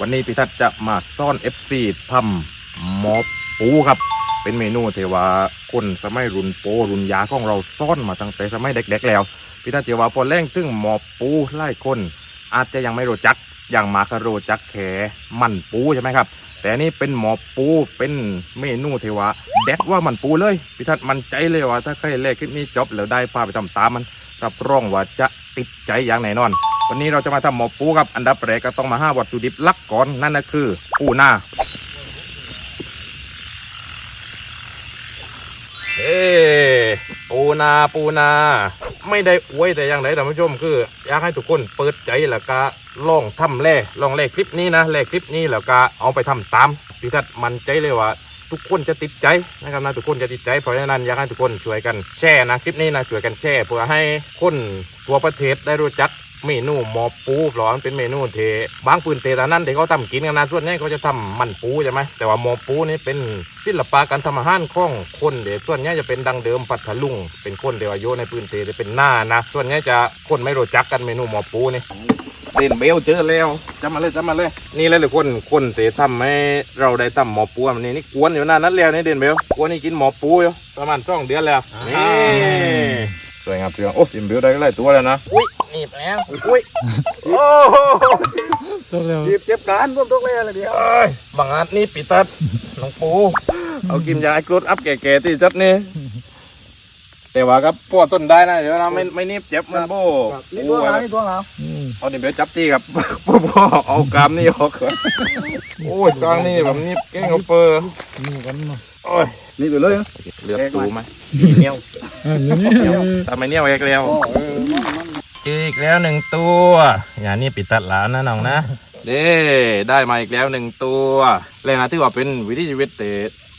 วันนี้พี่ทัศจะมาซ่อน FC ทำหมอปูครับ เป็นเมนูเทวาคนสมัยรุ่นโปรุ่นยาของเราซ่อนมาตั้งแต่สมัยเด็กๆแล้วพี่ทัศเทวาพอแรงถึงหมอปูไล่คน อาจจะยังไม่รู้จักอย่างมาคารู้จักแขมันปูใช่ไหมครับ แต่นี่เป็นหมอปูเป็นเมนูเทวาเด็ดว่ามันปูเลยพี่ทัศมันใจเลยว่าถ้าใครแรกคลิปนี้จบแล้วได้พาไปทำตามมันรับรองว่าจะติดใจอย่างแน่นอน วันนี้เราจะมาทำหมอปูครับ อันดับแรกก็ต้องมาห้าวัตถุดิบหลักก่อนนั่นก็คือปูหน้าเอ้ปูนาปูนา ไม่ได้อวยแต่อย่างไรท่านผู้ชมคือ อยากให้ทุกคนเปิดใจแล้วก็ลองทำแล่ลองแล่คลิปนี้นะแล่คลิปนี้แล้วก็เอาไปทำตามพี่ทัดมันใจเลยว่าทุกคนจะติดใจนะครับนะทุกคนจะติดใจเพราะฉะนั้นอยากให้ทุกคนช่วยกันแชร์นะคลิปนี้นะช่วยกันแชร์เพื่อให้คนทั่วประเทศได้รู้จัก เมนูหมอปูเพราะมันเป็นเมนูเทบางพื้นเทตอนนั้นที่เขาทำกินกันนะส่วนใหญ่เขาจะทำมันปูใช่ไหมแต่ว่าหมอปูนี่เป็นศิลปะการทำอาหารของคนเดี๋ยวส่วนใหญ่จะเป็นดังเดิมปัทลุงเป็นคนเดียวอายุในพื้นเทจะเป็นหน้านะส่วนใหญ่จะคนไม่รู้จักกันเมนูหมอปูนี่เด่นเบลเจอแล้วจำมาเลยจำมาเลย นี่แหละเลยคนคนเตะทำให้เราได้ทำหมอปูมันนี่นี่กวนอยู่นานนั้นแล้วนี่เด่นเบลกวนนี่กินหมอปูอยู่ประมาณสองเดือนแล้วนี่สวยงามเพียงโอ้เด่นเบลได้หลายตัวแล้วนะอุ้ย หนีบแล้วอุ้ยโอ้โหต้องเร็วหยิบเจ็บการพวกทุกเลยอะไรเดียวเอ้ยบางอาจนี่ปิดตัดน้องปูเอากินยาไอ้กรดอัพแก่ๆที่จัดนี่แต่ว่าครับปวดต้นได้นะเดี๋ยวนะไม่ไม่นิบเจ็บมันโบนี่ตัวเรานี่ตัวเราอืมเอาเดี๋ยวจับตีครับพ่อเอากรามนี่ออกก่อนโอ้ยกลางนี่แบบนี้เก่งเอาเปอร์นี่กันมาโอ้ยนี่ตัวเลยเหลือตูไหมเหนียวอันนี้ทำไมเหนียวอีกแล้ว จออีกแล้วหนึ่งตัว อย่างนี้ปิดตัดหลานนะน้องนะเด้ได้มาอีกแล้วหนึ่งตัวเลยนะที่ว่าเป็นวิถีชีวิตเตะ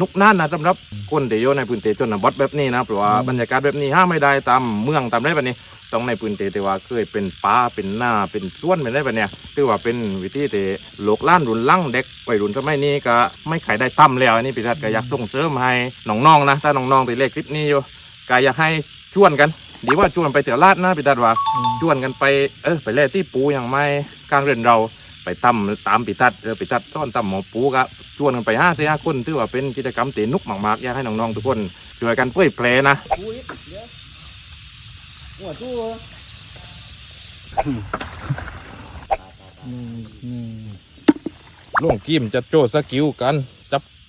นุกนั่นนะสำหรับคนเตโยในพื้นเตะชนบทแบบนี้นะเพราะว่าบรรยากาศแบบนี้ห้าไม่ได้ตามเมืองตามไรแบบนี้ต้องในพื้นเตที่ว่าเคยเป็นป่าเป็นหน้าเป็นสวนเป็นอะไรแบบเนี้ยถือว่าเป็นวิธีเตโลกล้านรุนลั่งเด็กวัยรุ่นสมัยนี้ก็ไม่ขายได้ตั้มแล้วอันนี้พิทัศน์ก็อยากส่งเสริมให้น้องๆนะถ้าน้องๆไปเล่นคลิปนี้อยู่ก็อยากให้ชวนกัน ดีว่าชวนไปเตี๋ยวลาดนะพิทัศน์ว่าชวนกันไปเออไปเล่นที่ปูอย่างไม่กลางเรือนเราไปตั้มตามพิทัศน์เออพิทัศน์ต้อนตั้มหมอปูก็ชวนกันไปห้าสี่ห้าคนถือว่าเป็นกิจกรรมเตนุกมากๆอยากให้น้องๆทุกคนช่วยกันเผยแพร่นะอุ้ยเดี๋ยวหัวตู้นี่นี่ล่วงกิมจะโจสกิลกันจับ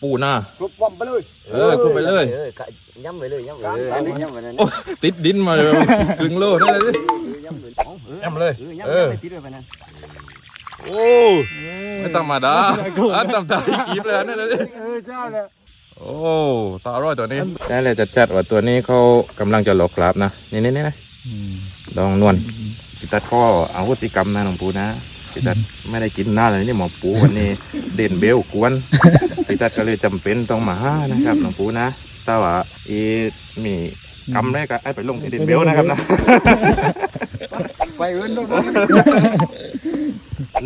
ปูหน้าครบว่ำไปเลย เออขึ้นไปเลยเออกะย้ำไปเลยย้ำไปเลยกลางอันนี้ย้ำไปเลยโอ้ติดดินมาเลยครึ่งโลนั่นเลยสิย้ำไปเลยย้ำเลยเออย้ำเออไปติดด้วยไปนั่นโอ้ไม่ธรรมดาอันตำตาอีกีบเลยนั่นเลยสิเออเจ้าเนี่ยโอ้ตาอร่อยตัวนี้ได้เลยจัดจัดๆว่าตัวนี้เขากำลังจะหลอกกลับนะนี่นี่นี่นะอืมลองนวลพิตัดข้ออาวุธกรรมนะน้องปูนะ พิตัดไม่ได้กินหน้าเลยนี่หมอปูวันนี้เด่นเบลกวนพิตัดก็เลยจำเป็นต้องมาห้านะครับน้องปูนะแต่ว่าอีมีกำแรกก็ไอ้ไปลงที่เด่นเบลนะครับนะไปเอินต้อง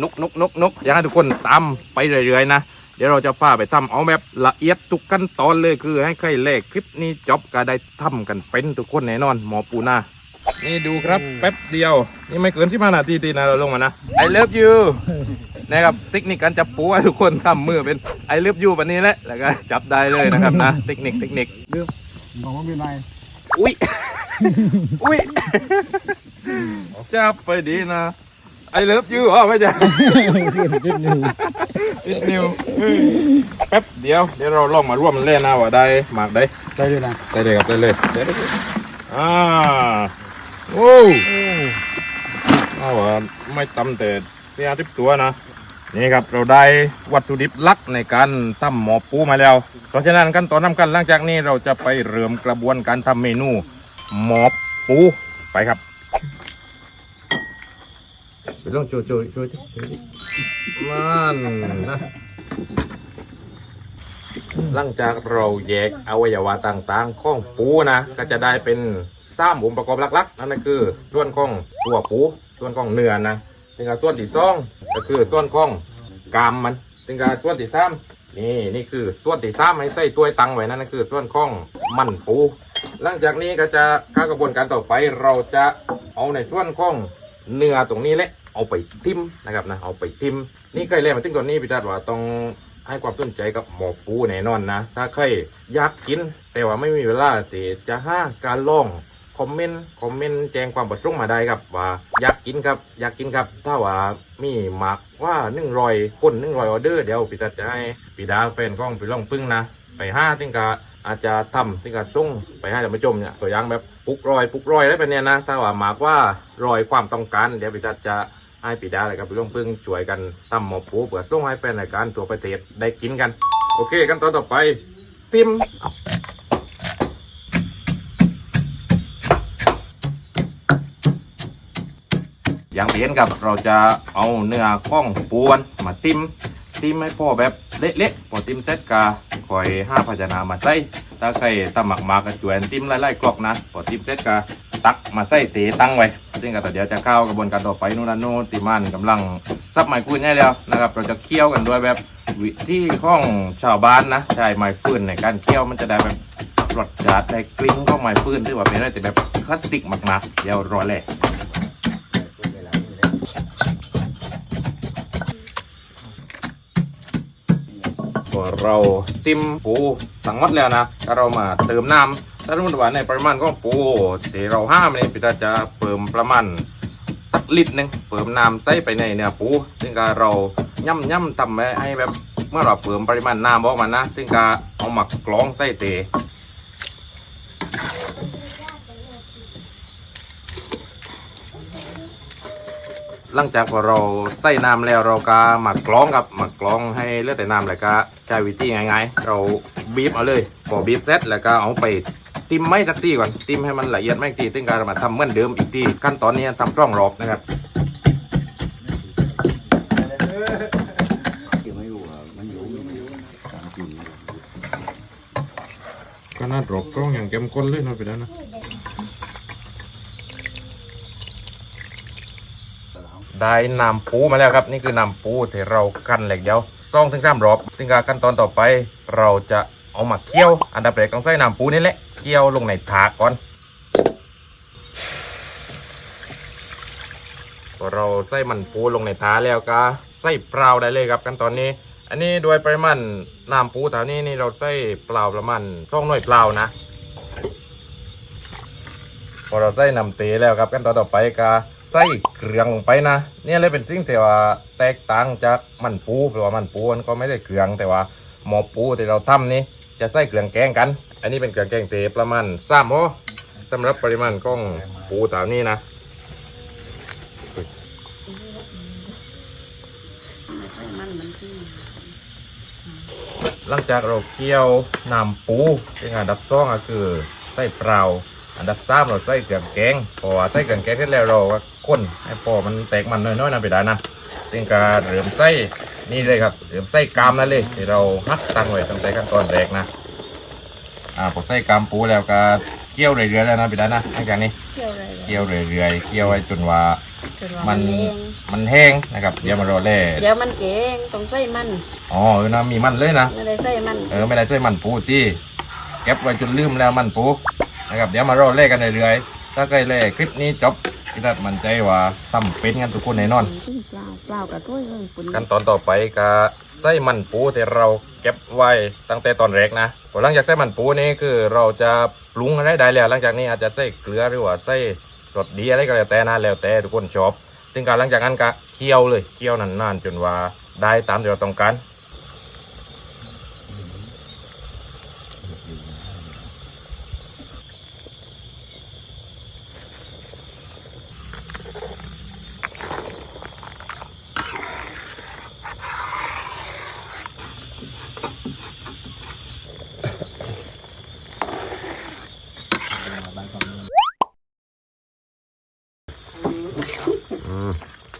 นุกนุกนุกนุกอยากให้ทุกคนตามไปเรื่อยๆนะเดี๋ยวเราจะพาไปทำเอาแบบละเอียดทุกขั้นตอนเลยคือให้ใครแลกคลิปนี้จบก็ได้ทำกันเป็นทุกคนแน่นอนหมอปูนา นี่ดูครับแป๊บเดียว นี่ไม่เกินที่มานาทีตีนะเราลงมานะ I love you นะครับเทคนิคการจับปูให้ทุกคนทำมือเป็น I love you แบบนี้แหละแล้วก็จับได้เลยนะครับนะเทคนิคเทคนิคบอกว่าเป็นไรอุ้ยอุ้ยจับไปดีนะ I love you อ๋อไม่ใช่ขึ้นนิวอีกนิวแป๊บเดียวเดี๋ยวเราลองมาร่วมเล่นนะว่าได้หมากได้ได้เลยนะได้เลยครับได้เลยได้เลยอ่า โอ้เอาว่าไม่ตำแต่ที่อาทิตตัวนะ นี่ครับเราได้วัตถุดิบหลักในการทำหมอปูมาแล้ว เพราะฉะนั้นขั้นตอนน้ำกันหลังจากนี้เราจะไปเริ่มกระบวนการทำเมนูหมอปูไปครับไปลองโจโจโจดิโจดินั่นนะหลังจากเราแยกอวัยวะต่างๆ ของปูนะ ก็จะได้เป็น สามองค์ประกอบหลักๆ นั่นก็คือส่วนของตัวปูส่วนของเนื้อนะถึงกับส่วนที่สองก็คือส่วนของกามมันถึงกับส่วนที่สามนี่นี่คือส่วนที่สามให้ใส่ตัวตังไว้นั่นก็คือส่วนของมันปูหลังจากนี้ก็จะข้ากระบวนการต่อไปเราจะเอาในส่วนของเนื้อตรงนี้แหละเอาไปทิมนะครับนะเอาไปทิมนี่ใกล้แล้วมาถึงตอนนี้พี่จัดว่าต้องให้ความสนใจกับหมอปูแน่นอนนะ ถ้าใครอยากกิน แต่ว่าไม่มีเวลาที่จะห้าการล่อง คอมเมนต์คอมเมนต์แจ้งความประสงค์มาได้ครับว่าอยากกินครับอยากกินครับ ถ้าว่ามีหมักว่าหนึ่งรอยคนหนึ่งรอยออเดอร์เดี๋ยวพี่จัดจะให้พี่ดาแฟนกล้องไปลองปึ้งนะไปห้าถึงกะอาจจะทำถึงกะส่งไปให้ท่านผู้ชมเนี่ยตัวอย่างแบบปลุกรอยปลุกรอยได้เป็นเนี่ยนะถ้าว่าหมากว่ารอยความต้องการเดี๋ยวพี่จัดจะให้ปีดาเลยครับไปลงพึ่งช่วยกันทำหมอปูเผื่อส่งให้แฟนรายการตัวประเทศได้กินกัน โอเคกันตอนต่อไปติม อย่างเห็นกับเราจะเอาเนื้อข้องปูนมาติมติมให้พ่อแบบเละๆพอติมเสร็จกาคอยห้าภาชนะมาใส่ถ้าใครตำหมักมากระจวยติมไล่ๆกรอกนะพอติมเสร็จกาตักมาใส่เตตั้งไว้ซึ่งก็ต่อเดี๋ยวจะเข้ากระบวนการต่อไปนู่นนั่นโน่นติมันกำลังซับไม้ฟืนให้แล้วนะครับ เราจะเคี่ยวกันด้วยแบบวิธีของชาวบ้านนะใช้ไม้ฟืนในการเคี่ยวมันจะได้แบบรสชาติได้กลิ่นของไม้ฟืนที่ว่าเป็นอะไรแต่แบบคลาสสิกมากๆเดี๋ยวรอแหละ เราติมปูสังหมดแล้วนะถ้าเรามาเติมน้ำถ้าสมมติว่าในปริมาณของปูที่เราห้ามเนี่ยพี่ตาจะเพิ่มประมาณสักลิตรหนึ่งเพิ่มน้ำใส่ไปในเนื้อปูซึ่งก็เราย่ำย่ำทำให้แบบเมื่อเราเพิ่มปริมาณน้ำออกมานะ ซึ่งก็เอาหมักกรองใส่เต หลังจากพอเราใส่น้ำแล้วเราก็หมักกรองครับหมักกรองให้เหลือดแต่น้ำแล้วก็ใช้วิธีง่ายๆ เราบีบเอาเลยพอบีบเสร็จแล้วก็เอาไปติมไม่สักทีก่อนติมให้มันละเอียดไม่อีกทีซึ่งการมาทำเหมือนเดิมอีกทีขั้นตอนนี้ทำร่องรอบนะครับที่ไม่รู้อะมันอยู่มันอยู่สามปีก็น่ารบกล้องอย่างเข้มข้นเลยนะไปแล้วนะ ได้น้ำปูมาแล้วครับ นี่คือน้ำปูที่เรากันเหล็กเดียวซองถึงสามรอบซึ่งการขั้นตอนต่อไป เราจะเอามาเคี่ยว อันดับแรกต้องใส่น้ำปูนี่แหละเคี่ยวลงในถาดก่อนพอเราใส่มันปูลงในถาแล้วก็ใส่เปล่าได้เลยครับขั้นตอนนี้ อันนี้โดยปริมาณน้ำปูแถานี้นี่เราใส่เปล่าประมาณช่องหน่วยเปล่านะพอเราใส่น้ำเตแล้วครับขั้นตอนต่อไปก็ ใส่เกลืองลงไปนะเนี่ยเลยเป็นสิ่งที่ว่าแตกต่างจากมันปูเพราะว่ามันปูมันก็ไม่ได้เกลืองแต่ว่าหมอปูที่เราทำนี่จะใส่เกลืองแกงกัน อันนี้เป็นเกลืองแกงเตประมาณสามโอสำหรับปริมาณของปูตามนี้นะหลังจากเราเคี่ยวน้ำปูซึ่งอันดับสองก็คือใส่เปล่าอันดับสามเราใส่เกลือแกงพอใส่เกลือแกงเสร็จแล้วเราก็ ข้นให้พอมันแตกมันน้อยๆนะไปได้นะซึ่งการเริ่มใส่นี่เลยครับเริ่มใส่กามนั่นเลยที่เราหักตั้งไว้ตั้งแต่ขั้นตอนแรกนะอ่าพอใส่กามปูแล้วก็เคี่ยวเรื่อยๆแล้วนะไปได้นะหลังจากนี้เกี่ยวอะไรเคี่ยวเรื่อยๆเคี่ยวไว้จนว่าจนว่ามัมันนแห้งมันแห้งนะครับเดี๋ยวมารอแล่เดี๋ยวมันเก่งต้องใส่มันอ๋อเออนะมีมันเลยนะ ไม่ได้ใส่มันเออไม่ได้ใส่มันปูที่เก็บไว้จนลืมแล้วมันปูนะครับเดี๋ยวมารอเล่กันเรื่อยๆถ้าใครเล่คลิปนี้จบ ที่นัดมั่นใจว่าทำเป็นกันทุกคนแน่นอน เปล่าเปล่ากับถ้วยเลยคุณขั้นตอนต่อไปก็ใส่มันปูที่เราเก็บไว้ตั้งแต่ตอนแรกนะพอหลังจากใส่มันปูนี่คือเราจะปรุงอะไรได้แล้ว หลังจากนี้อาจจะใส่เกลือหรือว่าใส่รสดีอะไรก็แล้วแต่นะแล้วแต่ทุกคนชอบซึ่งการหลังจากนั้นก็เคี่ยวเลยเคี่ยวนานๆจนว่าได้ตามที่เราต้องการ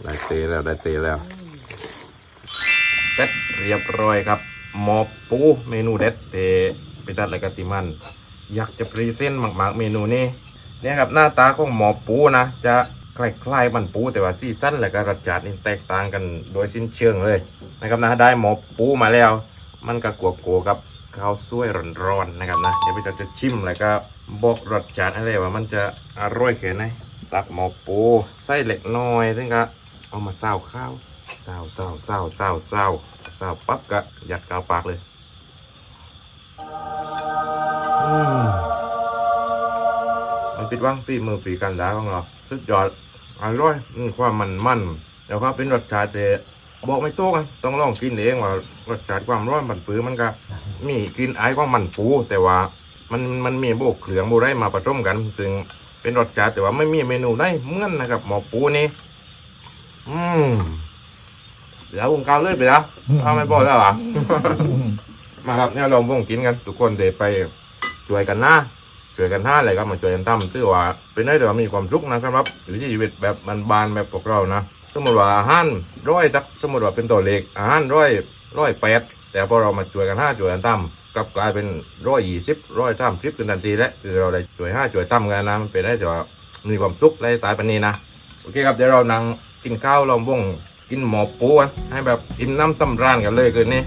ได้เตะแล้วได้เตะแล้วเสร็จเรียบร้อยครับหมอปูเมนูเด็ดเตะไปดัดอะไรกันติมัน อยากจะพรีเซนต์มากๆเมนูนี้เนี่ยครับหน้าตาของหมอปูนะ จะคล้ายๆมันปูแต่ว่าซีซั่นและก็รสชาตินี่แตกต่างกันโดยสิ้นเชิงเลยนะครับนะได้หมอปูมาแล้ว มันก็กวบโกกับข้าวสวยร้อนๆนะครับนะเดี๋ยวพี่จะชิมแล้วก็บอกรสชาติอะไรว่ามันจะอร่อยแค่ไหนตักหมอปูใส่เล็กน้อยซึ่งก็ เอามาเศร้าข้าวเศร้าเศร้าเศร้าเศร้าเศร้าเศร้าปั๊บก็ยัดกาวปากเลยมันปิดว่างปีมือปีกันดาของเราสุดยอดอร่อยอืความมันมันแล้วก็เป็นรสชาติที่บอกไม่โต้กันต้องลองกินเองว่ารสชาติความร้อนมันปื้อมันก็มีกลิ่นไอายของมันปูแต่ว่ามันมันมีโบกเขืองโบได้มาผสมกัน ซึ่งเป็นรสชาติแต่ว่าไม่มีเมนูได้เหมือนนะครับหมอปูนี่ อืมเดี๋ยววงกาวเลยไปแล้วเอาไม่บอกแล้วเหรอมาครับเนี่ยเราวงกินกัน ทุกคนเดี๋ยวไปช่วยกันนะช่วยกันท่าอะไรก็มาช่วยกันทำถือว่า เป็นได้แต่ว่ามีความสุขนะครับวิถีชีวิตแบบมันบานๆแบบพวกเรานะสมมติว่าอาหารร้อยจักสมมติว่าเป็นตัวเล็กอาหารร้อยร้อยแปดแต่พอเรามาช่วยกันห้าช่วยกันทำกลับกลายเป็นร้อยยี่สิบร้อยสามสิบกันทันทีแล้วคือเราได้ช่วยห้าช่วยตั้มกันนะมันเป็นได้แต่ว่ามีความสุขในสายปันนี้นะโอเคครับเดี๋ยวเรานั่ง กินข้าวเราวงกินหมอปูให้แบบอิ่มน้ำสำราญกันเลยคืนนี้